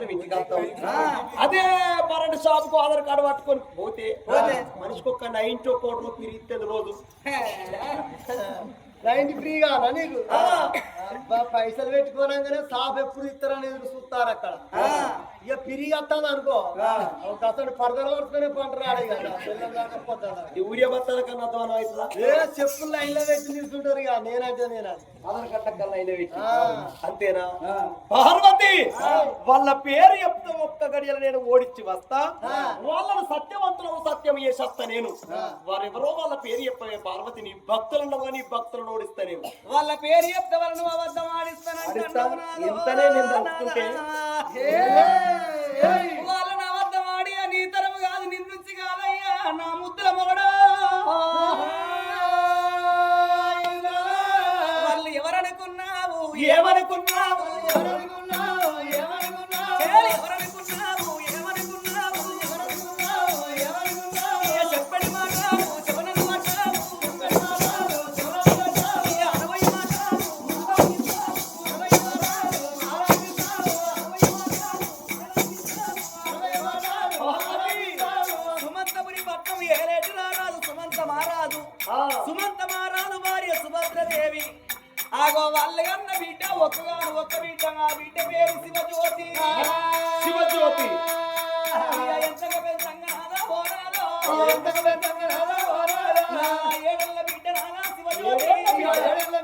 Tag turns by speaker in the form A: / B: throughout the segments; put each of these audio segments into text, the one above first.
A: సాయంత్రం ఇంటికి వస్తాం అదే పన్నెండు షాపుకు ఆధార్ కార్డు పట్టుకొని పోతే. మనిషికి ఒక నైన్టీ కోట్లు పిరిగిస్తుంది రోజు.
B: నైన్టీ ఫ్రీగా నీకు? పైసలు పెట్టుకోనంగానే సాఫ్ ఎప్పుడు ఇస్తారని ఎదురు చూస్తారు అక్కడ. ఇక పిరిగి వస్తుంది అనుకో. అతను పరదలు పడుతూనే పంట రాడు ఇక
A: ఊరియా బత్తాల కన్నా అధ్వానం అవుతుందా
B: ఏ చెప్పులు లైన్లో పెట్టి నిల్చుంటారు ఇక. నేనంటే నేనా
A: ఆధార్ కార్డు కన్నా పెట్టి.
B: ఆ.
A: అంతేనా? పార్వతి! వాళ్ళ పేరు చెప్తే ఒక్క గడియలు నేను ఓడించి వస్తా. వాళ్ళను సత్యవంతులను సత్యం చేసేస్తా నేను. వారెవరో వాళ్ళ పేరు చెప్పవే పార్వతి నీ భక్తులను నీ భక్తులను ఓడిస్తా నేను.
C: వాళ్ళ పేరు చెప్తే వాళ్ళను అబద్ధం
A: ఆడిస్తా.
C: ఆడిస్తానంటే
A: ఇంతనే నేను తలుచుకుంటే.
C: సుమంత మారాదు భార్య సుభద్రదేవి. ఆగో వాళ్ళు కన్న బిడ్డ ఒక్కగాను ఒక్క బిడ్డ ఆ బిడ్డ పేరు శివజ్యోతి.
A: శివజ్యోతి.
C: ఎంతగా బిడ్డ శివజ్యోతి?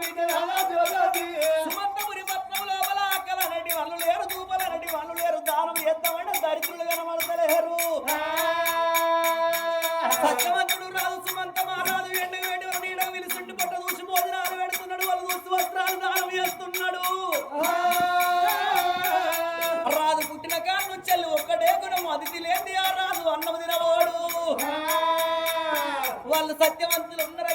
B: బిడ్డ శివజ్యోతి?
C: సుమంతపురి పట్నం లోపల అక్కల నటి వాళ్ళు లేరు దూపల నటి వాళ్ళు లేరు. దానం చేద్దామంటే దరిద్రులు కనబడతలేరు. సత్యవంతుడు చేస్తున్నాడు రాజు పుట్టిన కాడు చెల్లి ఒక్కడే గుణం అతిథి లేని ఆ రాజు అన్నం తినవాడు. వాళ్ళు సత్యవంతులు ఉన్నారయ్యా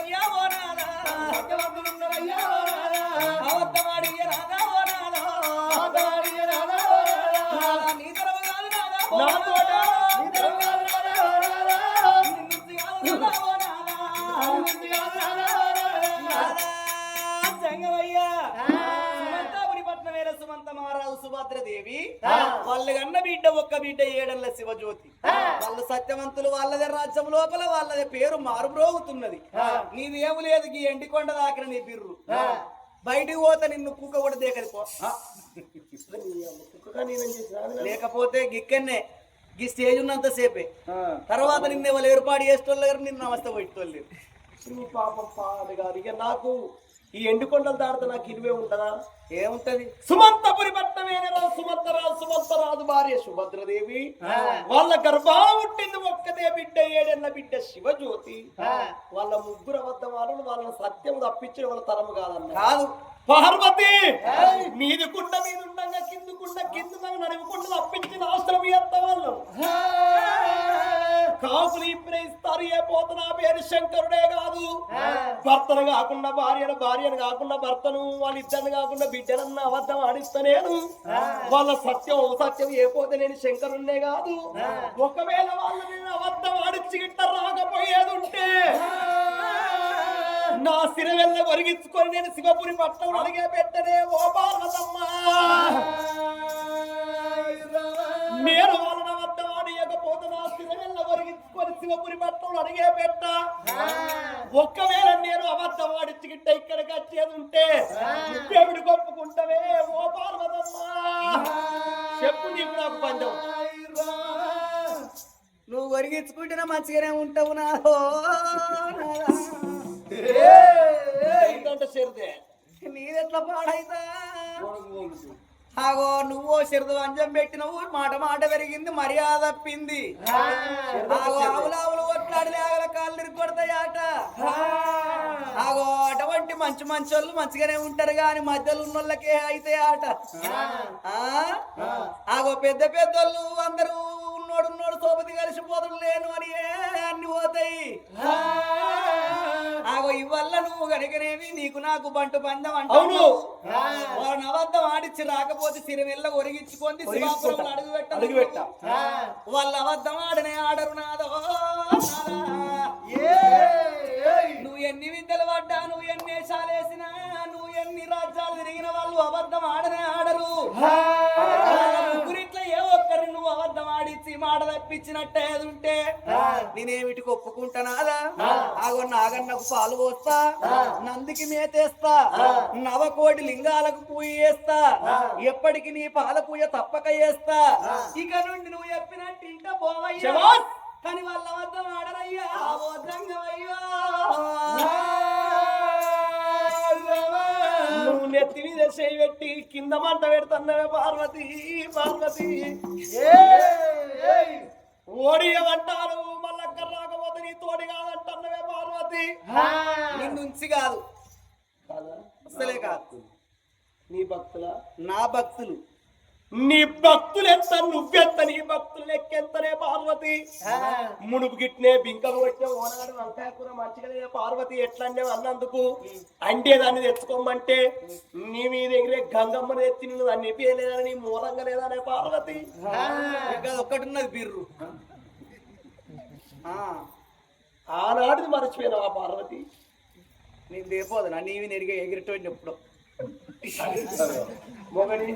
C: వాళ్ళు కన్న బిడ్డ ఒక్క బిడ్డ ఏడల్ల శివజ్యోతి. వాళ్ళు సత్యవంతులు వాళ్ళదే రాజ్యం లోపల వాళ్ళదే పేరు మారుమ్రోగుతున్నది. నీదేము లేదు ఈ ఎండికొండ దాకిన నీ బిర్రు. బయటికి పోతే నిన్ను కుక్క కూడా దేకది. పో.
A: కుక్కగా నేనేం చేసిన
C: లేకపోతే గిక్కన్నే ఈ స్టేజ్ ఉన్నంత సేపే. తర్వాత నిన్న వాళ్ళు ఏర్పాటు చేసేటోళ్ళు నిన్ను అవస్థ పెట్టోళ్ళు
A: నీ పాపం పాడు ఇక నాకు ఈ ఎండుకొండలు దాడితే నాకు ఇరువే ఉంటదా?
C: ఏముంటది?
A: సుమంతపురి పట్టమేనరా సుమంతరాజు సుమంతరాజు భార్య సుభద్రదేవి. వాళ్ళ గర్భాల పుట్టింది ఒక్కదే బిడ్డ ఏడెన్న బిడ్డ శివజ్యోతి. వాళ్ళ ముగ్గురు అబద్ధమాలను వాళ్ళ సత్యం తప్పించిన వాళ్ళ తరము కాదన్న
C: కాదు.
A: పార్వతి! మీది కుండ మీద ఉండగా కింది కుండ కింద నడుముకుండ తప్పించిన అవసరం ఎంత వాళ్ళు కాకులు ఇప్పుడే ఇస్తారు ఏ పోతున్నా పేరు శంకరుడే కాదు. భర్తను కాకుండా భార్యను భార్యను కాకుండా భర్తను వాళ్ళిద్దరిని కాకుండా బిడ్డనన్న అబద్ధం ఆడిస్తలేను వాళ్ళ సత్యం సత్యం ఏ పోతే నేను శంకరుణ్ణే కాదు. ఒకవేళ వాళ్ళు నేను అబద్ధం ఆడిచ్చి గిట్ట రాకపోయేది ఉంటే నా సిరవెల్ల ఒరిగించుకొని నేను శివపురి పట్టణం అడిగే పెట్టనే ఓ పార్వతమ్మ. నేను శివపురి పట్టణం అడిగే పెట్ట. ఒక్కవేళ నేను అబద్ధం గిట్ట ఇక్కడికి వచ్చేది ఉంటే దేవుడి కొప్పుకుంటవే ఓ పార్వతమ్మ. చెప్పు నీకు నాకు పంచం
C: నువ్వు ఒరిగించుకుంటేనే మంచిగానే ఉంటావు నా.
A: ఏంటంటే సరిదే
C: నీదెట్లా పాడైతా? ఆగో నువ్వు శరదు వంజం పెట్టినవు మాట మాట పెరిగింది మర్యాద తప్పింది. ఆగో ఆవులు ఆవులు కొట్లాడి ఆగల కాళ్ళు కొడతాయట. ఆగో అటువంటి మంచి మంచి వాళ్ళు మంచిగానే ఉంటారు కానీ మధ్యలో ఉన్న వాళ్ళకే అయితే ఆట? ఆగో పెద్ద పెద్దోళ్ళు అందరూ ఉన్నోడు ఉన్నోడు సోపతి కలిసిపోతుడు లేను అని ఏ అన్ని పోతాయి. ఆగో ఇవల్ల నువ్వు గడిగనేవి నీకు నాకు బంటు పందం
A: అవును.
C: అంటావు వాడు అబద్ధం ఆడిచ్చి రాకపోతే సిరిమెల్ల ఒరిగించుకొని శివాపురం అడుగు పెట్ట
A: అడుగు పెట్ట.
C: వాళ్ళ అబద్ధం ఆడనే ఆడరు నాదో. నాదా. నువ్వు ఎన్ని విద్యలు పడ్డా నువ్వు ఎన్ని వేషాలు వేసినా నువ్వు ఎన్ని రాజ్యాలు తిరిగిన వాళ్ళు అబద్ధం ఆడనే ఆడరు వాళ్ళ ముగ్గురిట్లో ఏ మాట తప్పించినట్టే అది ఉంటే. నేనేమిటికి ఒప్పుకుంటానాదా ఆగో నాగన్నకు పాలు పోస్తా. నందికి మేతేస్తా. నవకోటి లింగాలకు పూజ చేస్తా. ఎప్పటికి నీ పాల పూజ తప్పక చేస్తా. ఇక నుండి నువ్వు చెప్పినట్టు ఇంట పోవయ్యా! కానీ వాళ్ళ వద్ద మాడరయ్యా. ఓ దంగమయ్యా
A: నువ్వు నెత్తి మీద చేయి పెట్టి కింద మంట పెడుతున్నవే పార్వతి పార్వతి. ఓడియమంటారు మళ్ళక్క రాకపోతే నీ తోడి కాదంటున్నవే పార్వతి.
C: నిన్నుంచి కాదు. అసలే కాదు.
A: నీ భక్తుల?
C: నా భక్తులు.
A: నీ భక్తులు ఎంత నువ్వెంత నీ భక్తులు లెక్కెంతనే పార్వతి. మునుపు గిట్నే బింకలు కొట్టిన ఓనాడు వంకాయ కూర మంచిగా పార్వతి ఎట్లంటే అన్నందుకు? అంటే దాన్ని తెచ్చుకోమంటే నీ మీ దగ్గరే గంగమ్మని ఎత్తి నువ్వు దాన్ని నిపియలేదని నీ మూలంగా లేదనే పార్వతి.
C: ఇంకా ఒక్కటి ఉన్నది బిర్రు. ఆ,
A: ఆనాడిది మర్చిపోయినావా పార్వతి?
C: నేను లేపోదు నా నీవి నెరిగే ఎప్పుడు.
A: మొగని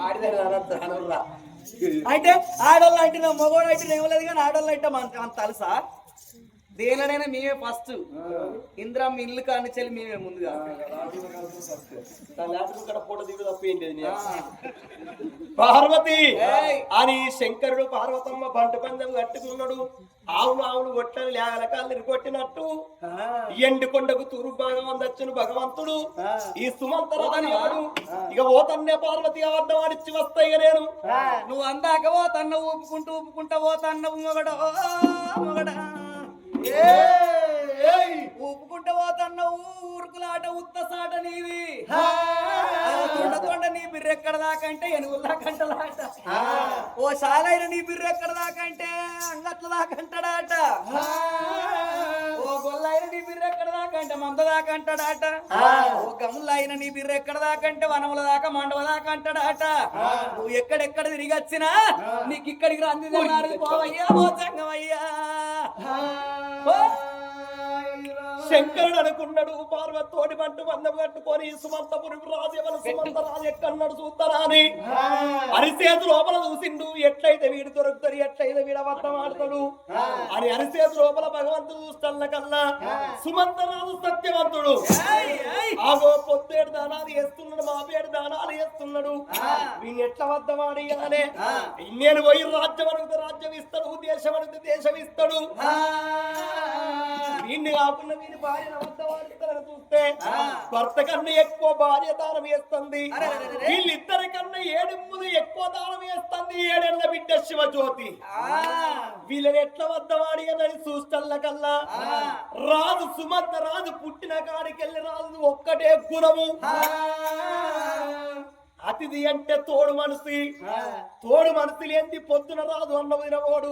A: ఆడిదని అనొద్దు
C: అంటే ఆడోళ్ళు అంటే నా మగవాడు అంటే ఏం లేదు కానీ ఆడోళ్ళు అంటే మన మన తెలుసా? దేనినైనా మేమే ఫస్ట్ ఇంద్రం ఇల్లు కాని చెల్లి మేమే ముందుగా.
A: ఇక్కడ ఫోటో దిగు. పార్వతి. అని శంకరుడు పార్వతమ్మ బంట పందెం కట్టుకున్నాడు. ఆవును ఆవును కొట్టని లేగల కాళ్ళు కొట్టినట్టు. ఎండు కొండకు తూరు భాగం దచ్చును భగవంతుడు. ఈ సుమంతరాడు ఇక పోతన్నే పార్వతి అబద్ధం ఆడిచ్చి వస్తాయి నేను.
C: నువ్వు అందాక పోతన్న ఊపుకుంటూ ఊపుకుంటా పోతన్న మొగడ మొగడా ఊపుకుంటా పోతన్న ఊరుకులాట ఉత్తసాట నీది. తొండ తొండ నీ బిర్ర ఎక్కడ దాకంటే ఎనుగుల దాకంటలాట ఓ సాలైన నీ బిర్ర ఎక్కడ దాకంటే అంగట్ల దాకంటాడాట. ఓ గొల్లైన నీ బిర్ర ఎక్కడ దాకంటే మంద దాకంటాడాట. ఓ గములైన నీ బిర్ర ఎక్కడ దాకంటే వనముల దాకా మండవ దాకా అంటాడాట నువ్వు ఎక్కడెక్కడ తిరిగి వచ్చినా నీకు ఇక్కడికి రంది పోవయ్యా ఓ.
A: శంకరుడు అనుకున్నాడు పార్వతోడి బంటు బంధం కట్టుకొని సుమంతపురి రాజు ఎవరు సుమంత రాజు ఎక్కన్నాడు చూస్తారా అని? అరిసేతు లోపల చూసిండు ఎట్లయితే వీడు దొరుకుతాడు ఎట్లయితే వీడు అబద్ధం ఆడతాడు అని అరిసేతు లోపల భగవంతుడు చూస్తాళ్ళ కల్లా. సుమంత రాజు సత్యవంతుడు. ఆగో పొద్దేడు దానాలు చేస్తున్నాడు మా పేడు దానాలు చేస్తున్నాడు వీళ్ళు ఎట్లా వద్దమాడి అనే నేను పోయి రాజ్యం అడిగితే రాజ్యం ఇస్తాడు దేశం అడిగితే దేశం ఇస్తాడు. వీడిని కాకుండా వీని భార్య అబద్ధమాడుతారని చూస్తే భర్త కన్నా ఎక్కువ భార్య దానం వేస్తుంది. వీళ్ళిద్దరి కన్నా ఏడెనిమిది ఎక్కువ దానం వేస్తుంది ఏడేళ్ళ బిడ్డ శివజ్యోతి. వీళ్ళని ఎట్లా వద్దవాడి అని చూస్తల్ల కల్లా? రాజు సుమంత రాజు పుట్టిన కాడికెళ్ళి రాజు ఒక్కటే గుణము. అతిథి అంటే తోడు మనసి తోడు మనసు లేని పొద్దున రాదు అన్న వినవాడు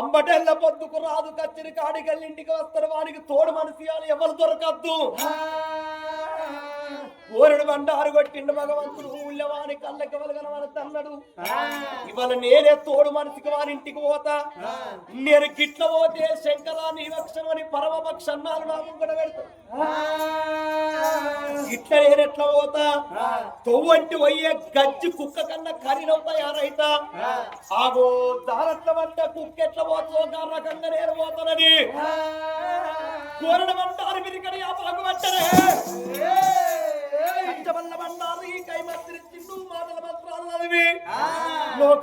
A: అంబటెల్ల పొద్దుకు రాదు కచ్చిరి కాడికెళ్ళి ఇంటికి వస్తారు వానికి తోడు మనసి ఎవరు దొరకద్దు. ఓరుడు బండారు కొట్టిండు భగవంతుడు. ఊళ్ళో వాని కళ్ళకి వలగనవని తన్నడు. ఇవాళ నేనే తోడు మనిషికి వాని ఇంటికి పోతా. నేను గిట్ల పోతే శంకరా నీ వక్షం అని పరమపక్ష అన్నాలు నా ముంగడ పెడతా. ఇట్లా నేను ఎట్లా పోతా? తొవ్వంటి పోయే గజ్జి కుక్క కన్నా ఖరీదవుతా యారైతా ఆగో దారట్ల వంట కుక్క ఎట్లా పోతుందో ఆ రకంగా నేను పోతానని. కోరడం అంటారు విరికడి ఆ బాగు పట్టరే.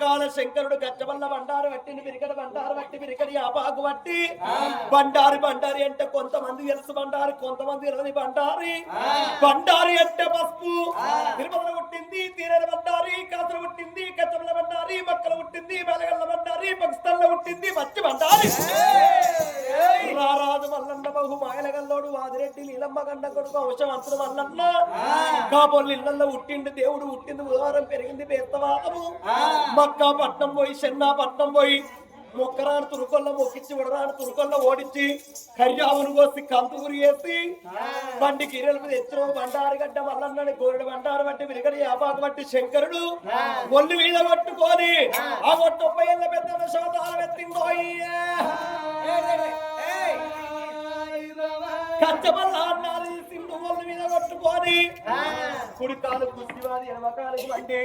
A: లోకాల శంకరుడు గచ్చబల్ల బండారు పట్టింది విరికడ బండారు పట్టి విరికడి ఆ బాగు పట్టి బండారి బండారి అంటే కొంతమంది తెలుసు బండారి కొంతమంది ఎరది బండారి. బండారి అంటే పసుపు. తిరుమల పుట్టింది తీరని బండారి కాసులు పుట్టింది కచ్చబల్ల బండారి మక్కలు పుట్టింది బెలగల్ల బండారి పాకిస్తాన్లో పుట్టింది మచ్చి బండారి. రారాజు మల్లన్న బహు మాయలగల్లోడు వాదిరెడ్డి నీలమ్మ గండ కొడుకు వంశవంతుడు మల్లన్న. కాబోళ్ళు ఇళ్ళల్లో పుట్టిండు దేవుడు పుట్టింది బుధవారం పెరిగింది బేస్తవాదము. మక్కా పట్నం పోయి చెన్నా పట్నం పోయి మొక్కరాని తురుకొల్ల మొక్కిచ్చి ఉడరాని తురుకొల్ల ఓడించి కర్యావును కోసి కంతుగురి వేసి బండి గిరెలు తెచ్చిన బండారు గడ్డ మల్లన్నని గోరెడు బండారు బట్టి విరిగడి యాపాకు బట్టి శంకరుడు ఒళ్ళు మీద పట్టుకొని ఆ ముప్పై ఏళ్ళ పెద్ద శోతాలు ఎత్తిందో కచ్చబల్ల అన్నారు కొట్టుకొని కుడి కాలు కుస్తివాది ఎడమకాలకు అంటే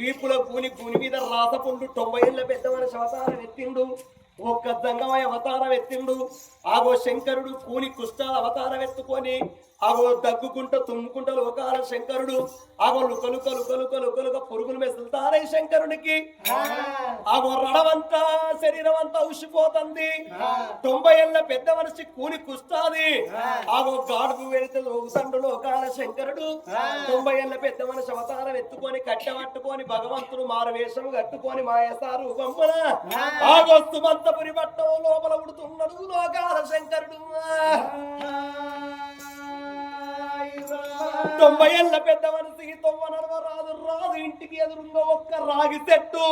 A: వీపుల కూని కూని మీద రాసపుండు తొంభై ఏళ్ళ పెద్ద మనిషి అవతారం ఎత్తిండు. ఒక్క జంగమయ అవతారం ఎత్తిండు. ఆగో శంకరుడు కూని కుష్టాల అవతారం ఎత్తుకొని ఆగో దగ్గుకుంట తుమ్ముకుంట లోకాల శంకరుడు. ఆగో లుక లుక లుక లుక లుక లుక పురుగులు మెసులుతారై శంకరునికి ఆగో రడవంతా శరీరం అంతా ఉసిపోతుంది తొంభై ఏళ్ళ పెద్ద మనిషి కూని కుస్తాది. ఆగో గాడుపు వెళితే లోగుతండు లోకాల శంకరుడు. తొంభై ఏళ్ళ పెద్ద మనిషి అవతారం ఎత్తుకొని కట్టె పట్టుకొని భగవంతుడు మారు వేషం కట్టుకొని మాయసారు బొమ్మన ఆగో సుమంతపురి పట్టం లోపల ఉడుతున్నాడు లోకాల శంకరుడు. తొంభై ఏళ్ళ పెద్ద మనిషికి తొమ్మనడవ రాదు రాదు ఇంటికి ఎదురుగా ఒక్క రాగి చెట్టు.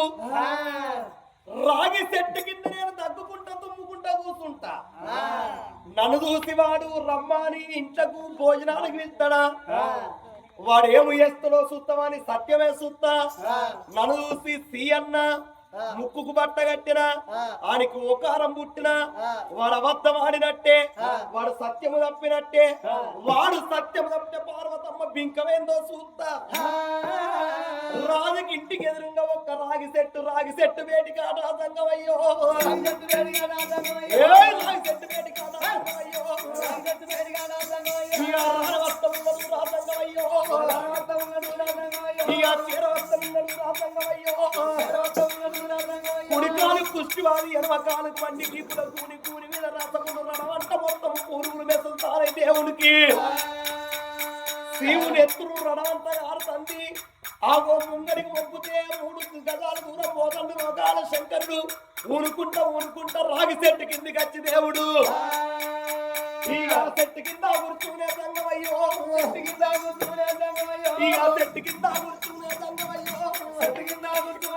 A: రాగి చెట్టు కింద నేను దగ్గుకుంటా తుమ్ముకుంటా కూర్చుంటా. నన్ను చూసి వాడు రమ్మని ఇంట్లకు భోజనానికి వెళ్తాడా? వాడు ఏమి చేస్తాడో సుత్తమని సత్యమే సుత్త నన్ను చూసి సి అన్న ముక్కుకు బట్ట కట్టిన ఆనికి ఓకారం పుట్టిన వాడు అబద్ధం ఆడినట్టే వాడు సత్యము తప్పినట్టే వాడు సత్యము తప్పితే పార్వతమ్మ బింకమేందో చూస్తా. రాజుకి ఇంటికి ఎదురుగా ఒక్క రాగి చెట్టు రాగి చెట్టు వేటి కాట సంగమయ్యో ఏయ్ రాగి చెట్టు వేటి కాట సంగమయ్యో ఇక రారవస్తం ఉన్నది కుడికాలు కుష్టివాది ఎడమకాలు పండి గీపుల కూని కూని మీద రసములు రడవంట మొత్తం పూరుగులు మెసులుతారే దేవునికి. శివుని ఎత్తులు రణవంత ఆడుతుంది ఆగో ముంగడికి మొక్కుతే మూడు గజాల దూరం పోతండు రోగాల శంకరుడు. ఊరుకుంటా ఊరుకుంటా రాగి చెట్టు కిందికి వచ్చి దేవుడు. ఈ ఆ చెట్టు కింద కూర్చునే సంగమయ్యో. చెట్టు కింద కూర్చునే సంగమయ్యో. ఈ ఆ చెట్టు కింద కూర్చునే సంగమయ్యో. చెట్టు కింద కూర్చునే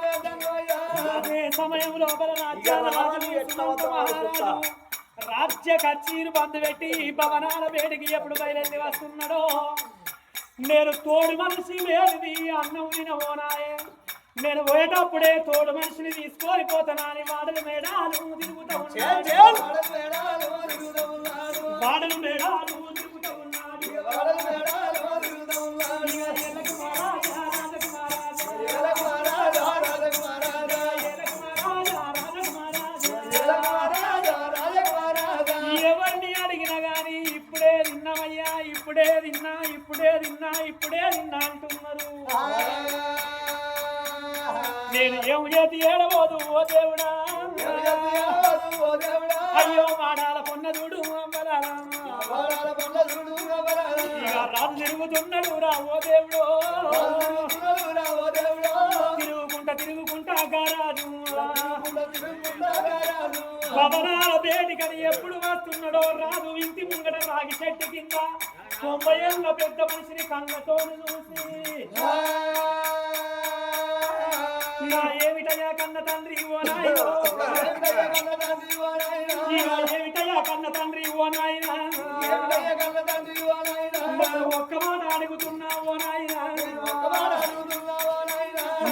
D: అదే సమయం లోపల రాజ్యాల రాజు సుమంత మహారాజు రాజ్య కచ్చీరు బంద్ పెట్టి భవనాల వేడికి ఎప్పుడు బయలుదేరి వస్తున్నాడో? నేను తోడు మనిషి లేనిది అన్నం తినబోనాయే నేను పోయేటప్పుడే తోడు మనిషిని తీసుకొని పోతానని వాడలు మేడాలు తిరుగుతూ వాడలు మేడాలు అయ్యో మాడాల పొన్న చూడు రాజు తిరుగుతున్నాడు రా ఓ దేవుడు. తిరుగుకుంటా తిరుగుకుంటా గారాజు. భవనాల వేడికని ఎప్పుడు వస్తున్నాడో రాజు ఇంటి ముంగట రాగి చెట్టు కింద. తొంభై ఏళ్ళ పెద్ద మనిషిని కళ్ళతో చూసి. నా ఏమిటయ్యా కన్న తండ్రి ఓ నాయన ఏమిటయ్యా కన్న తండ్రి ఓ నాయనా ఒక్క మాట అడుగుతున్నా ఓ నాయనా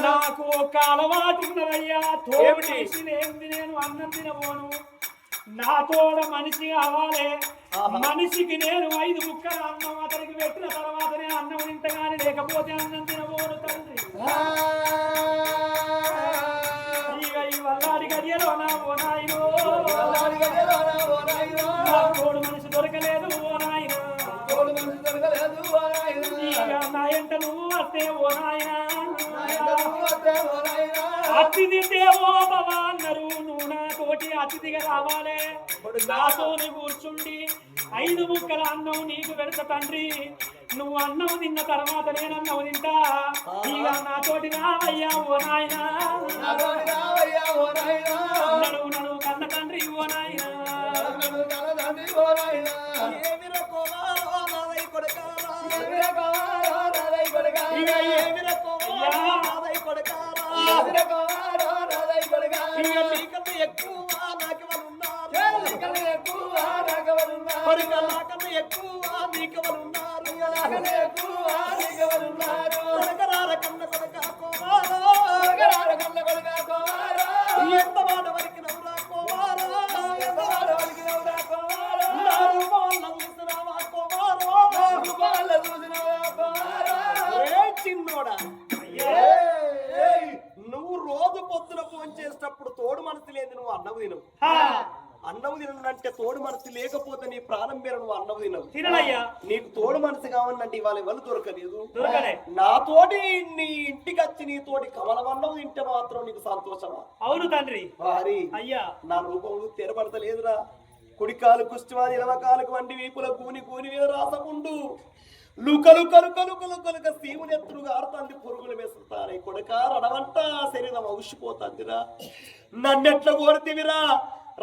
D: నాకు ఒక అలవాటు ఉన్నదయ్యా తోడు నేను అన్నం తినబోను నా తోడ మనిషి కావాలి మనిషికి నేను ఐదు ముక్కలు అన్నం అతనికి పెట్టిన తర్వాతనే అన్నం ఇంతగానే లేకపోతే అన్నం తినబోను తండ్రి నా తోడు మనిషి దొరకలేదు ఓ నాయనా. ఇక నా ఎంట నువ్వు వస్తే ఓ నాయనా. అతిథి దేవో భవ అన్నారు. నువ్వు నా తోటి అతిథిగా రావాలి. నాతోని కూర్చుండి. ఐదు ముక్కల అన్నం నీకు పెడత తండ్రి. నువ్వు అన్నం తిన్న తర్వాత నేను అన్నం తింటా. ఇక నాతోటి రావయ్యా ఓ నాయనా. నడువు నడువు కన్న తండ్రి ఓ నాయనా.
A: అన్నము తినవు.
D: ఆ,
A: అన్నము తినంటే తోడు మనసు లేకపోతే నీ ప్రాణం పేరు నువ్వు అన్నము తినవు.
D: తిననయ్యా.
A: నీకు తోడు మనసు కావాలంటే ఇవాళ ఎవరు దొరకలేదు.
D: దొరకలే.
A: నాతోటి నీ ఇంటికి వచ్చి నీతోటి కమలవన్నం తింటే మాత్రం నీకు సంతోషమా?
D: అవును తండ్రి.
A: వారి
D: అయ్యా.
A: నా రూపం తెరపడతలేదురా కుడికాలు కుష్టివాది ఎడమకాలకు వంటి వీపుల కూని కూని మీద రాసకుండు. లుకలు కలుక లుకలు కలుక సీముని ఎత్తులు గారుతుంది పురుగులు వేసుతారు కొడుక రడవంట శరీరం ఔషిపోతుందిరా నన్నెట్ల కోరితివిరా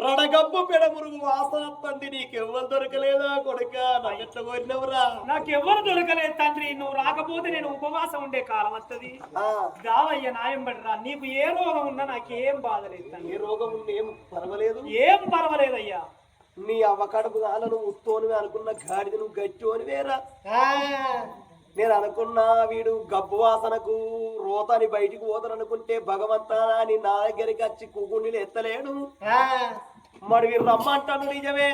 A: రడగబ్బు పెడమురుగు వాసన తంది నీకెవ్వరు దొరకలేదా కొడుక? నన్నెట్ల కోరినవురా.
D: నాకెవ్వరు దొరకలేదు తండ్రి. నువ్వు రాకపోతే నేను ఉపవాసం ఉండే కాలం వస్తుంది దావయ్య నాయం పడరా. నీకు ఏ రోగం ఉన్నా నాకేం బాధ లేదు తండ్రి.
A: ఏ రోగం ఉంది ఏం పర్వాలేదు?
D: ఏం పర్వాలేదయ్యా.
A: నీ అవ్వకడుపు గాలను ఉత్తోనివి అనుకున్న గాడిద నువ్వు గట్టోని వేరా నేను అనుకున్నా వీడు గబ్బు వాసనకు రోతని బయటికి పోతాను అనుకుంటే భగవంతా అని నా దగ్గరికి వచ్చి కూకుండిని ఎత్తలేడు. మరి వీరు రమ్మంటాను నిజమే.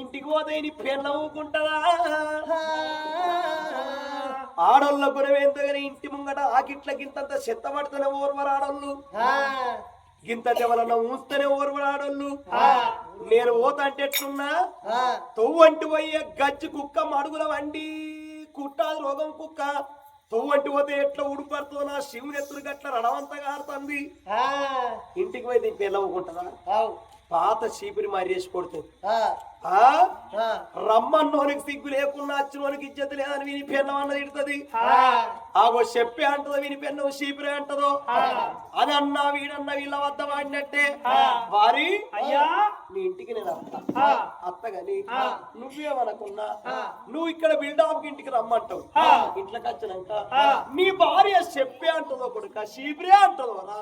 A: ఇంటికి పోతే నీ పెళ్ళ ఊకుంటదా? ఆడోళ్ళ గుణమేంతో గాని ఇంటి ముంగట ఆకిట్ల గింతంత చెత్త పడుతున్న ఓర్వరు ఆడోళ్ళు గింత చెవలన్న ఊస్తేనే ఓర్వరు ఆడోళ్ళు. నేను పోతంటే ఎట్లున్నా? తొవ్వంటి పోయే గజ్జి కుక్క మడుగుల వండి కుట్టాది రోగం కుక్క. తొవ్వంటి పోతే ఎట్లా ఉడిపడుతుందో నా శివుని ఎత్తులు గట్ల రణవంతగా ఆడుతుంది. ఇంటికి పోయి దీన్ని పెళ్ళవుకుంటుందా పాత చీపిరి మారేసి కొడుతుంది. రమ్మన్నోనికి సిగ్గు లేకున్నా వచ్చినోనికి ఇజ్జత లేదని విని పెన్నం అన్నది ఇడుతుంది ఆగో చెప్పే అంటదో విని పెన్నం చీపిరి అంటదో అది అన్నా వీడన్నా వీళ్ళ వద్ద వాడినట్టే. వారి?
D: అయ్యా.
A: నీ ఇంటికి నేను అత్త. అత్తగాని నువ్వేమనుకున్నా నువ్వు ఇక్కడ బిల్డాప్ ఇంటికి రమ్మంటావు. ఇంట్లోకి వచ్చినాక. నీ భార్య చెప్పే అంటదో కొడుక శీబ్రే అంటదో రా.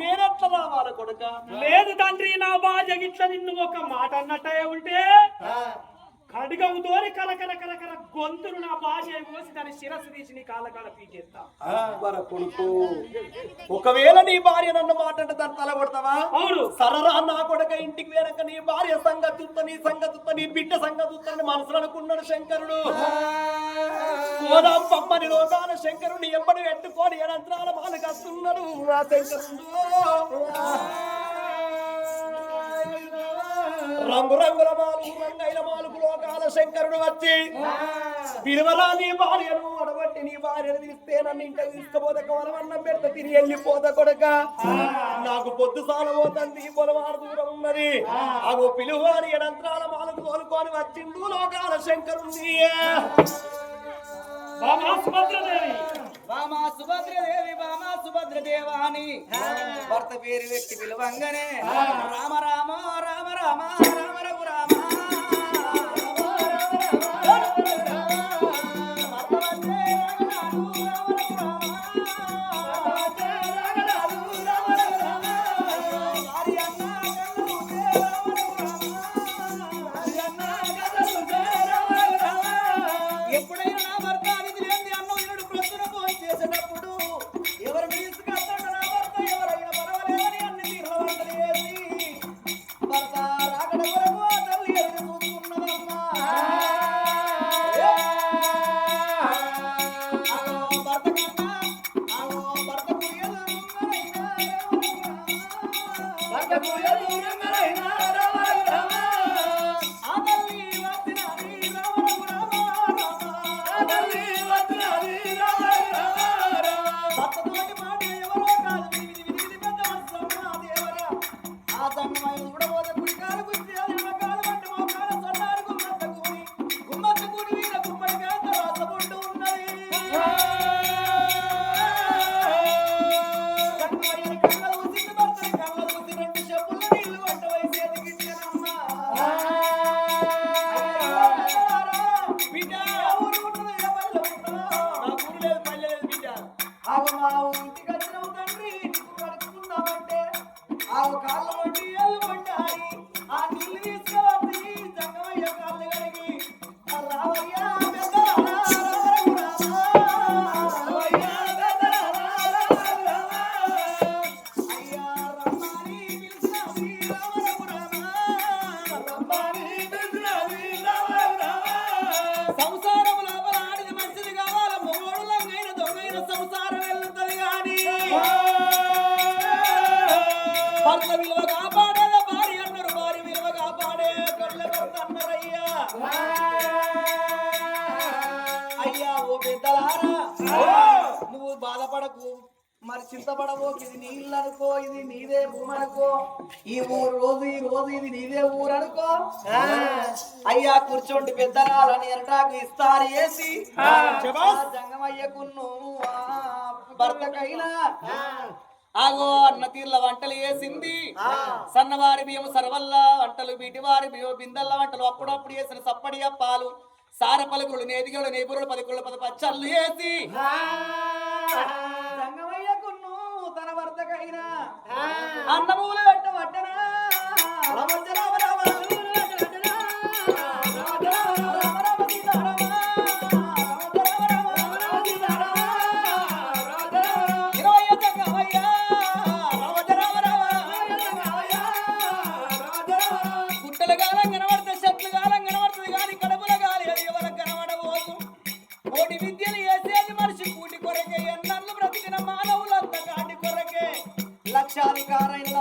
A: నేనెట్లా రావాల కొడుక?
D: లేదు తండ్రి నా బాధ్య గిట్ల నిన్ను ఒక మాట అన్నట్టే ఉంటే ఖడ్గంతోని కలకల కలకల గొంతును నా భాష కోసి దాని శిరస్సు తీసి నీ కాళ్ళ కాళ్ళ పీకేస్తా.
A: కొడుకు. ఒకవేళ నీ భార్య నన్ను మాట అంటే దాన్ని తల కొడతావా?
D: అవును.
A: సరరా నా కొడుక ఇంటికి వేరక నీ భార్య సంగతి ఉత్త, నీ సంగతి ఉత్త, నీ బిడ్డ సంగతి ఉత్త అని మనసులో అనుకున్నాడు శంకరుడు. పోదాం పమ్మని లోకాల శంకరుని ఎంబడి పెట్టుకోని అనంతరాల మాలకు వస్తున్నాడు. నా శంకరుడు. రంగు రంగుల మాలు రంగైన మాలుకు లోకాల శంకరుడు వచ్చి విలువరా నీ భార్యను అడబట్టి నీ భార్యను తీస్తే నన్ను ఇంటికి తీసుకుపోతే కవలమన్నం పెడితే తిరిగి వెళ్ళిపోతా కొడక. నాకు పొద్దు సాల పోతుంది పొలవాడు దూరం ఉన్నది. అగో పిలువ అని ఎడంత్రాల మాలకు తోలుకొని వచ్చిండు లోకాల శంకరుణ్ణి.
D: బామా
C: బామా సుభద్రదేవి బామా సుభద్రదేవాని భర్త పేరు పెట్టి పిలవంగానే రామ రామ రామ రామ రామ రఘు రామ. సంసారం వెళ్తుంది గాని
A: భర్త విలువ
C: చింతపడవో ఇది నీళ్ళు అనుకో ఇది నీదే భూమి అనుకో ఈ ఊరు రోజు ఈ రోజు ఇది నీదే ఊరు అనుకో అయ్యా కూర్చోండి పెద్దలాలని ఎరటాకు ఇస్తారు వేసి జంగమయ్యకున్ను భర్తకైనా. ఆగో అన్న తీర్ల వంటలు వేసింది. సన్నవారి బియ్యం సర్వల్ల వంటలు బిటివారి బియ్యం బిందల్ల వంటలు అప్పుడప్పుడు వేసిన సప్పడి అప్పాలు సార పలుకులు నేదిగలు నేపురులు పదికులు పది పచ్చళ్ళు వేసి. అన్నమూలే.
D: cara ainda.